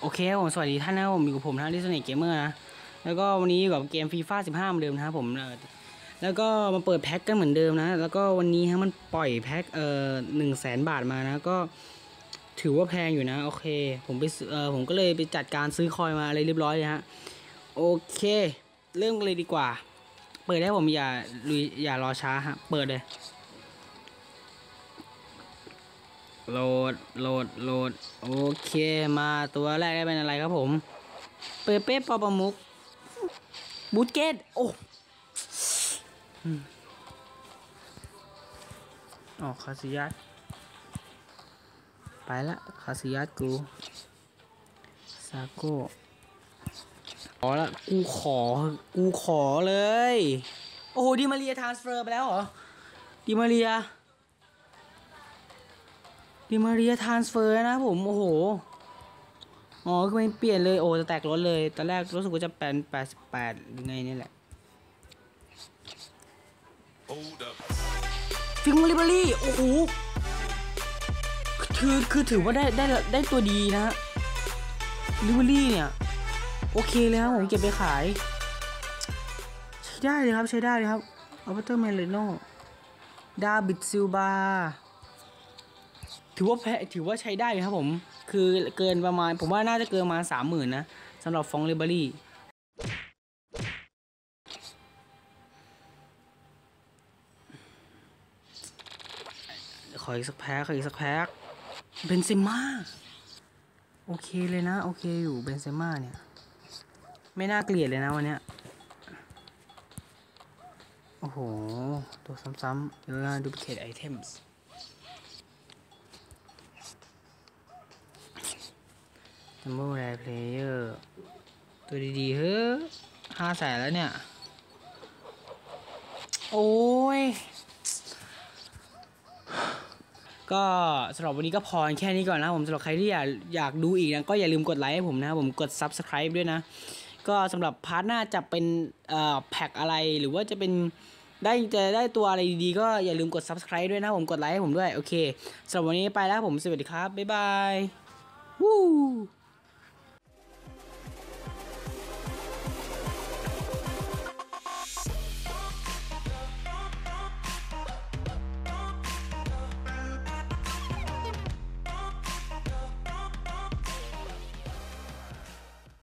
โอเคผมสวัสดีท่านนะผมอยู่กับผมนะดิสเน y เกมเมอร์นะ แล้วก็วันนี้อยู่กับเกมฟีฟ่า15เหมือนเดิมนะครับผมแล้วก็มาเปิดแพ็คกันเหมือนเดิมนะ แล้วก็วันนี้ฮะมันปล่อยแพ็คเอ่อหนึ่งแสนบาทมานะ ก็ถือว่าแพงอยู่นะ โอเค ผมไปซื้อเออผมก็เลยไปจัดการซื้อคอยมาอะไรเรียบร้อยเลยฮะ โอเค เริ่มกันเลยดีกว่า เปิดได้ผมอย่าลุยอย่ารอช้าฮะ เปิดเลย โหลด โหลด โหลด โอเค มาตัวแรกได้เป็นอะไรครับผม เปเป้ปอประมุก บูทเกต โอ้อืมอ๋อคาซิยัสไปละคาซิยัสกูซาโก้ขอละกูขอ กูขอเลย โอ้โห ดิมาเรียทรานสเฟอร์ไปแล้วเหรอ ดิมาเรีย ดิมาเรียทรานสเฟอร์นะผม โอ้โห อ๋อ คือมันเปลี่ยนเลย โอ้จะแตกรถเลย ตอนแรกรู้สึกว่าจะเป็นแปดสิบแปดหรือไงนี่แหละ Hold up. ฟิงลิเบอรี่ โอ้โห คือ คือถือว่าได้ ได้ ได้ตัวดีนะฮะลิเบอรี่เนี่ย โอเคเลยครับผมเก็บไปขาย ใช้ได้เลยครับ ใช้ได้เลยครับอัลเบอร์ตเมเลโนดาบิดซิลบา ถือว่าแพถือว่าใช้ได้ครับผม คือเกินประมาณ ผมว่าน่าจะเกินประมาณสามหมื่นนะสำหรับฟองลิเบอรี่ขออีกสักแพ็คขออีกสักแพ็คเบนเซม่าโอเคเลยนะ โอเคอยู่เบนเซม่าเนี่ย ไม่น่าเกลียดเลยนะวันเนี้ยโอ้โห ตัวซ้ำๆเดี๋ยวเราดูเคทไอเทมส์ จัมโบ้แรเพลเยอร์ตัวดีๆ เฮ้ยห้าแสนแล้วเนี่ย โอ้ย ก็สำหรับวันนี้ก็พอแค่นี้ก่อนนะผมสำหรับใครที่อยากอยากดูอีกนะก็อย่าลืมกดไลค์ให้ผมนะผมกด Subscribe ด้วยนะ ก็สำหรับพาร์ทหน้าจะเป็นเอ่อแพ็คอะไรหรือว่าจะเป็นได้จะได้ตัวอะไรดีๆ ก็อย่าลืมกด Subscribe ด้วยนะผมกดไลค์ให้ผมด้วย โอเคสำหรับวันนี้ไปแล้วผมสวัสดีครับ บ๊ายบาย วู้